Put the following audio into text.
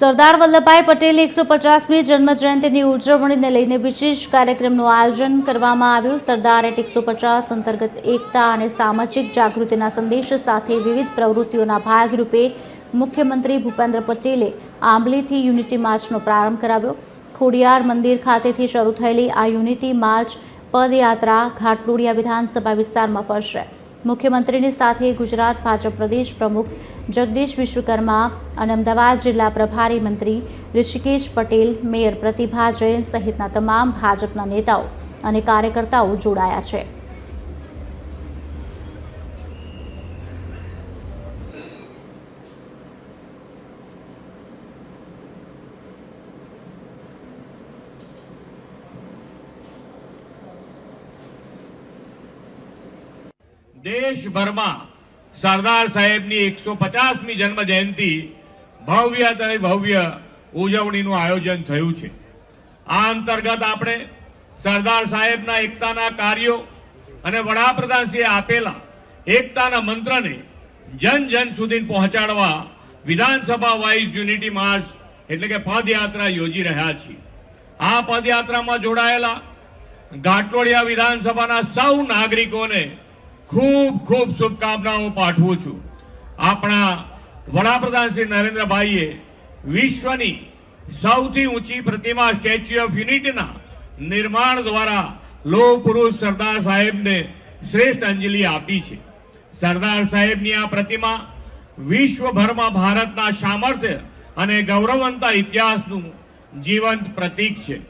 સરદાર વલ્લભભાઈ પટેલની એકસો પચાસમી જન્મ જયંતિની ઉજવણીને લઈને વિશેષ કાર્યક્રમનું આયોજન કરવામાં આવ્યું. સરદાર એટ એકસો પચાસ અંતર્ગત એકતા અને સામાજિક જાગૃતિના સંદેશ સાથે વિવિધ પ્રવૃત્તિઓના ભાગરૂપે મુખ્યમંત્રી ભૂપેન્દ્ર પટેલે આંબલીથી યુનિટી માર્ચનો પ્રારંભ કરાવ્યો. ખોડિયાર મંદિર ખાતેથી શરૂ થયેલી આ યુનિટી માર્ચ પદયાત્રા ઘાટલોડિયા વિધાનસભા વિસ્તારમાં ફરશે. મુખ્યમંત્રીની સાથે ગુજરાત ભાજપ પ્રદેશ પ્રમુખ જગદીશ વિશ્વકર્મા અને અમદાવાદ જિલ્લા પ્રભારી મંત્રી ઋષિકેશ પટેલ, મેયર પ્રતિભા જૈન સહિતના તમામ ભાજપના નેતાઓ અને કાર્યકર્તાઓ જોડાયા છે. દેશભરમાં સરદાર સાહેબની એકસો પચાસમી જન્મ જયંતિ ભવ્ય ભવ્ય ઉજવણીનું આયોજન થયું છે. આ અંતર્ગત આપણે સરદાર સાહેબના એકતાના કાર્યો અને વડાપ્રધાનશ્રીએ આપેલા એકતાના મંત્રને જન જન સુધી પહોંચાડવા વિધાનસભા વાઇઝ યુનિટી માર્ચ એટલે કે પદયાત્રા યોજી રહ્યા છીએ. આ પદયાત્રામાં જોડાયેલા ઘાટલોડિયા વિધાનસભાના સૌ નાગરિકોને ખૂબ ખૂબ શુભકામનાઓ પાઠવું છું. આપણા વડાપ્રધાન શ્રી નરેન્દ્રભાઈએ વિશ્વની સૌથી ઊંચી પ્રતિમા સ્ટેચ્યુ ઓફ યુનિટીના નિર્માણ દ્વારા લોહ પુરુષ સરદાર સાહેબને શ્રેષ્ઠ અંજલિ આપી છે. સરદાર સાહેબની આ પ્રતિમા વિશ્વભરમાં ભારતના સામર્થ્ય અને ગૌરવવંતા ઇતિહાસનું જીવંત પ્રતીક છે.